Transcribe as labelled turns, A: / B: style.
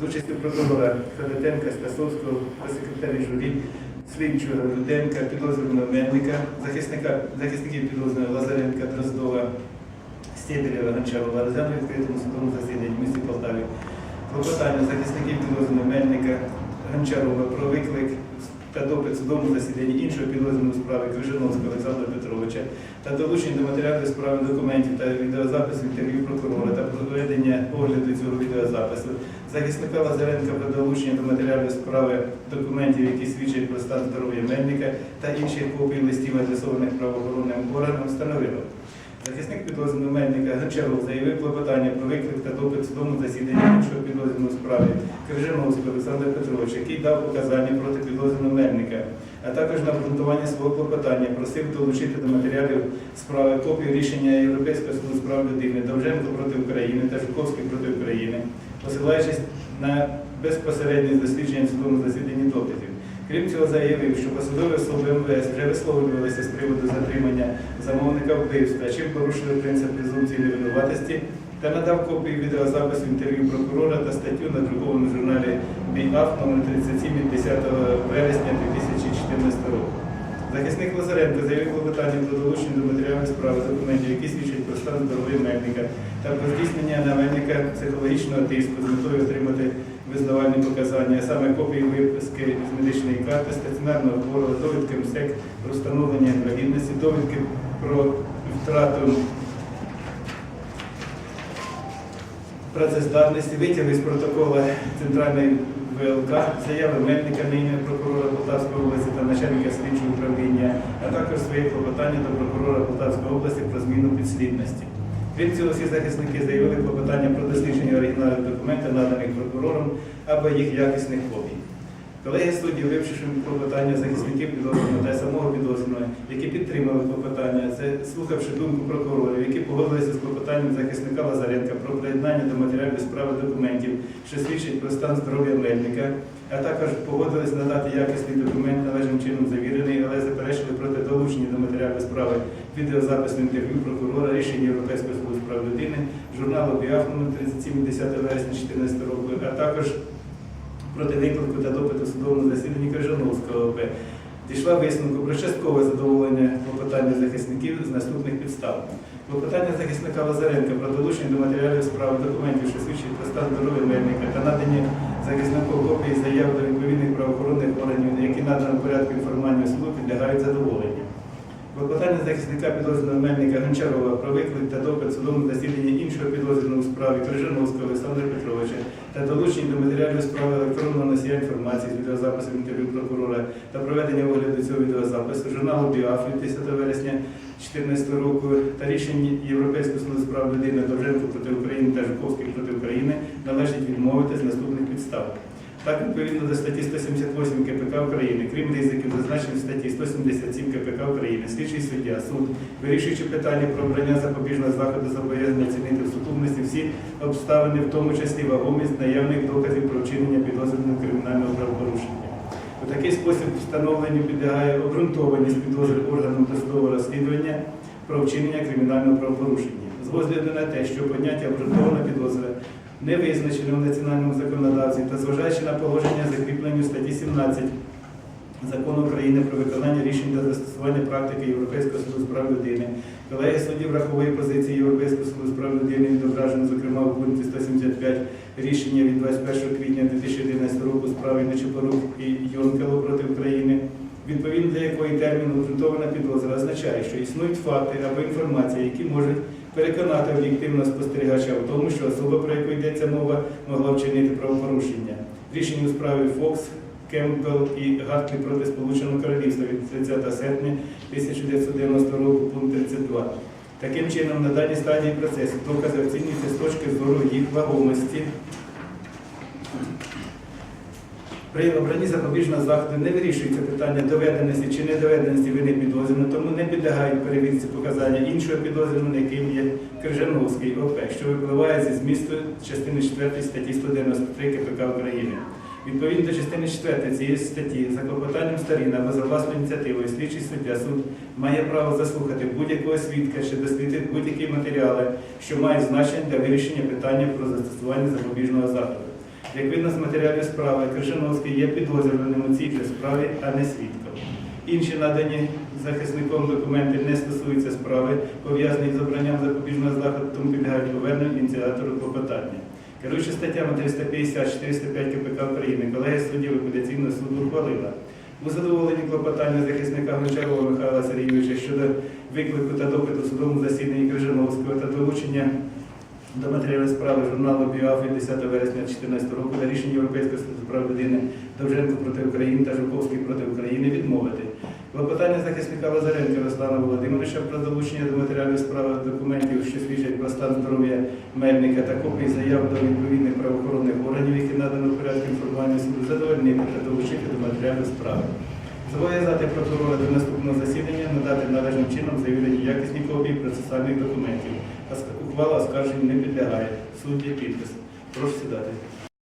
A: З участю прокурора Федотенка, Стасовського, секретаря журі, слідчого Руденка, підозрюваного Мельника, захисника, захисників підозрюваного Лазаренка, Дроздова, Стєделєва, Гончарова, Розяну відкритому судовому засіданні в місті Полтаві. Клопотання захисників підозрюваного Мельника, Гончарова про виклик та допит в судовому засіданні іншого підозрюваного справи Крижановського Олександра Петровича та долучення до матеріалів справи документів та відеозапису інтерв'ю прокурора та проведення огляду цього відеозапису, захисника Лазаренка про долучення до матеріалів справи документів, які свідчать про стан здоров'я Мельника та інших копій листів, адресованих правоохоронним органам, встановило. Захисник підозрюваного Мельника Гончаров заявив клопотання про виклик та допит судовому засіданні іншого підозрюваного справі Крижановського Олександра Петровича, який дав показання проти підозрюваного Мельника, а також на обґрунтування свого клопотання просив долучити до матеріалів справи копію рішення Європейського суду з прав людини Довженко проти України та Жуковський проти України, посилаючись на безпосереднє дослідження в судовому засіданні доказів. Крім цього, заявив, що посадові особи МВС вже висловлювалися з приводу затримання замовника вбивства, чим порушили принцип презумпції невинуватості, та надав копію відеозапису інтерв'ю прокурора та статтю надруковану в журналі БІАФ номер 37 від 10 вересня 2014 року. Захисник Лазаренко заявив клопотання про долучення до матеріалів справи документів, які свідчать про стан здоров'я Мельника та про здійснення на Мельника психологічного тиску з метою отримати визнавальні показання, а саме копії виписки з медичної карти, стаціонарного хворого, довідки МСЕК про встановлення інвалідності, довідки про втрату працездатності, витяги з протокола Центральної ВЛК, заяви Мельника нині прокурора Полтавської області та начальника слідчого управління, а також своє клопотання до прокурора Полтавської області про зміну підслідності. Крім цього, всі захисники заявили клопотання про дослідження оригіналів документів, наданих прокурором або їх якісних копій. Колеги судді, вивчивши клопотання захисників підозрюваного та самого підозрюваного, які підтримали клопотання, це слухавши думку прокурорів, які погодилися з клопотанням захисника Лазаренка про приєднання до матеріалів справи документів, що свідчать про стан здоров'я Мельника, а також погодились надати якісний документ належним чином завірений, але заперечили проти долучення до матеріалів справи. Відеозапису інтерв'ю прокурора, рішення Європейського суду з прав людини, журналу БІАФ номер 37 10 вересня 2014 року, а також проти виклику та допиту судовому засіданні Крижановського ОП дійшла висновку про часткове задоволення клопотання захисників з наступних підстав. Клопотання захисника Лазаренка про долучення до матеріалів справи документів, що свідчать про стан здоров'я Мельника та надані захиснику копії заяв до відповідних правоохоронних органів, які надано в порядку інформування суду, підлягають задоволенню. Клопотання захисника підозрюваного Мельника Гончарова про виклик та допит в судовому засіданні іншого підозрюваного у справі Крижановського Олександра Петровича та долучення до матеріалів справи електронного носія інформації з відеозаписом інтерв'ю прокурора та проведення огляду цього відеозапису журналу БІАФ від 10 вересня 2014 року та рішення Європейського суду з прав людини Довженко проти України та Жуковський проти України належить відмовити з наступних підстав. Так, відповідно до статті 178 КПК України, крім ризиків, зазначених в статті 177 КПК України, слідчий суддя, суд, вирішуючи питання про обрання запобіжного заходу зобов'язання оцінити в сукупності всі обставини, в тому числі вагомість наявних доказів про вчинення підозрюваного кримінального правопорушення. У такий спосіб встановленню підлягає обґрунтованість підозри органом досудового розслідування про вчинення кримінального правопорушення. З огляду на те, що поняття обґрунтована підозра не визначено в національному законодавстві та зважаючи на положення закріплені у статті 17 Закону України про виконання рішень та застосування практики Європейського суду з прав людини. Колегія суддів враховує позиції Європейського суду з прав людини, відображено, зокрема, у пункті 175 рішення від 21 квітня 2011 року справи Нечепорук і Йонкело проти України, відповідно до якої термін обґрунтована підозра означає, що існують факти або інформація, які можуть переконати об'єктивного спостерігача в тому, що особа, про яку йдеться мова, могла вчинити правопорушення. Рішення у справі Фокс, Кемпбелл і Гартлі проти Сполученого Королівства від 30 серпня 1990 року, пункт 32. Таким чином, на даній стадії процесу докази оцінюються з точки зору їх вагомості. При обранні запобіжного заходу не вирішується питання доведеності чи недоведеності вини підозрюваного, тому не підлягають перевірці показання іншого підозрюваного, яким є Крижановський ОП, що випливає зі змісту частини 4 статті 193 КПК України. Відповідно до частини 4 цієї статті, за клопотанням сторін або за власною ініціативою, слідчий суддя суд має право заслухати будь-якого свідка чи дослідити будь-які матеріали, що мають значення для вирішення питання про застосування запобіжного заходу. Як видно з матеріалів справи, Кришановський є підозрюваним у цій справі, а не свідком. Інші надані захисником документи не стосуються справи, пов'язаних з обранням запобіжного заходу, тому підлягають поверненню ініціатору клопотання. Керуючи статтями 350-405 КПК України, колегія суддів апеляційного суду ухвалила у задоволенні клопотання захисника Гончарова Михайла Сергійовича щодо виклику та допиту судовому засіданні Крижановського та долучення до матеріалів справи журналу «Біоафі» 10 вересня 2014 року за рішення Європейського суду прав людини Довженко проти України та Жуковський проти України відмовити. Клопотання захисника Лазаренка Руслана Володимировича про долучення до матеріалів справи документів, що свідчать про стан здоров'я Мельника та копії заяв до відповідних правоохоронних органів, які надано в порядку інформування суду, задовольнити та долучити до матеріалів справи. Зобов'язати прокурора до наступного засідання надати належним чином завірені якісні копії процесуальних документів. Ухвала оскарженню не підлягає. Суд є підпис. Прошу сідати.